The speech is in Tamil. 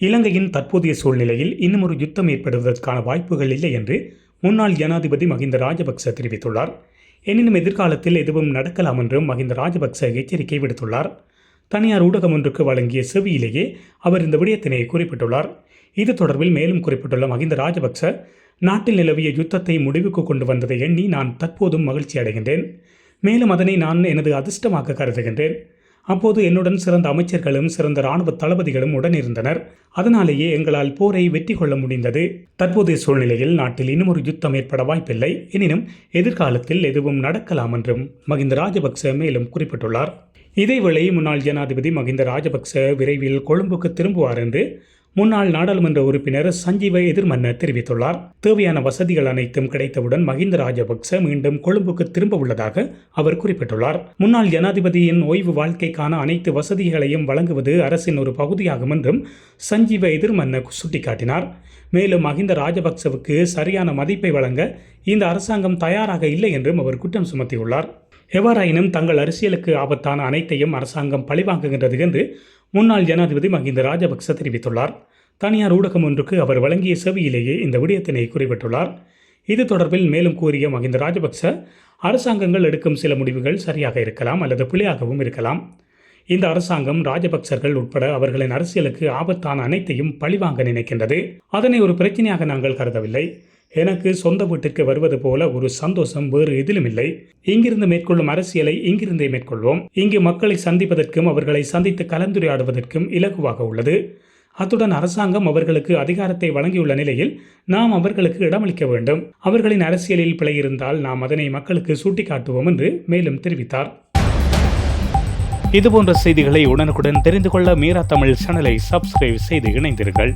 இலங்கையின் தற்போதைய சூழ்நிலையில் இன்னும் ஒரு யுத்தம் ஏற்படுவதற்கான வாய்ப்புகள் இல்லை என்று முன்னாள் ஜனாதிபதி மஹிந்த ராஜபக்ச தெரிவித்துள்ளார். எனினும் எதிர்காலத்தில் எதுவும் நடக்கலாம் என்றும் மஹிந்த ராஜபக்ச எச்சரிக்கை விடுத்துள்ளார். தனியார் ஊடகம் ஒன்றுக்கு வழங்கிய செவியிலேயே அவர் இந்த விடயத்தினை குறிப்பிட்டுள்ளார். இது தொடர்பில் மேலும் குறிப்பிட்டுள்ள மஹிந்த ராஜபக்ச நாட்டில் நிலவிய யுத்தத்தை முடிவுக்கு கொண்டு வந்ததை எண்ணி நான் தற்போதும் மகிழ்ச்சி அடைகின்றேன் மேலும் அதனை நான் எனது அதிர்ஷ்டமாக கருதுகின்றேன். அப்போது என்னுடன் சிறந்த அமைச்சர்களும் சிறந்த இராணுவ தளபதிகளும் உடனிருந்தனர். அதனாலேயே எங்களால் போரை வெற்றி கொள்ள முடிந்தது. தற்போதைய சூழ்நிலையில் நாட்டில் இன்னும் ஒரு யுத்தம் ஏற்பட வாய்ப்பில்லை. எனினும் எதிர்காலத்தில் எதுவும் நடக்கலாம் என்றும் மகிந்த ராஜபக்ச மேலும் குறிப்பிட்டுள்ளார். இதேவேளை முன்னாள் ஜனாதிபதி மகிந்த ராஜபக்ச விரைவில் கொழும்புக்கு திரும்புவார் என்று முன்னாள் நாடாளுமன்ற உறுப்பினர் சஞ்சீவ எதிர்மன்ன தெரிவித்துள்ளார். தேவையான வசதிகள் அனைத்தும் கிடைத்தவுடன் மஹிந்த ராஜபக்ச மீண்டும் கொழும்புக்கு திரும்ப உள்ளதாக அவர் குறிப்பிட்டுள்ளார். முன்னாள் ஜனாதிபதியின் ஓய்வு வாழ்க்கைக்கான அனைத்து வசதிகளையும் வழங்குவது அரசின் ஒரு பகுதியாகும் என்றும் சஞ்சீவ எதிர்மன்ன சுட்டிக்காட்டினார். மேலும் மஹிந்த ராஜபக்சவுக்கு சரியான மதிப்பை வழங்க இந்த அரசாங்கம் தயாராக இல்லை என்றும் அவர் குற்றம் சுமத்தியுள்ளார். எவ்வாறாயினும் தங்கள் அரசியலுக்கு ஆபத்தான அனைத்தையும் அரசாங்கம் பழிவாங்குகின்றது என்று முன்னாள் ஜனாதிபதி மஹிந்த ராஜபக்ச தெரிவித்துள்ளார். தனியார் ஊடகம் ஒன்றுக்கு அவர் வழங்கிய செவியிலேயே இந்த விடயத்தினை குறிப்பிட்டுள்ளார். இது தொடர்பில் மேலும் கூறிய மஹிந்த ராஜபக்ச அரசாங்கங்கள் எடுக்கும் சில முடிவுகள் சரியாக இருக்கலாம் அல்லது பிழையாகவும் இருக்கலாம். இந்த அரசாங்கம் ராஜபக்சர்கள் உட்பட அவர்களின் அரசியலுக்கு ஆபத்தான அனைத்தையும் பழிவாங்க நினைக்கின்றது. அதனை ஒரு பிரச்சனையாக நாங்கள் கருதவில்லை. எனக்கு சொந்த வீட்டிற்கு வருவது போல ஒரு சந்தோஷம் வேறு எதிலும் இல்லை. இங்கிருந்து மேற்கொள்ளும் அரசியலை இங்கிருந்தே மேற்கொள்வோம். இங்கு மக்களை சந்திப்பதற்கும் அவர்களை சந்தித்து கலந்துரையாடுவதற்கும் இலகுவாக உள்ளது. அத்துடன் அரசாங்கம் அவர்களுக்கு அதிகாரத்தை வழங்கியுள்ள நிலையில் நாம் அவர்களுக்கு இடமளிக்க வேண்டும். அவர்களின் அரசியலில் பிழை இருந்தால் நாம் அதனை மக்களுக்கு சுட்டிக்காட்டுவோம் என்று மேலும் தெரிவித்தார். இதுபோன்ற செய்திகளை உடனுக்குடன் தெரிந்து கொள்ள மீரா தமிழ் சேனலை சப்ஸ்கிரைப் செய்து இணைந்தீர்கள்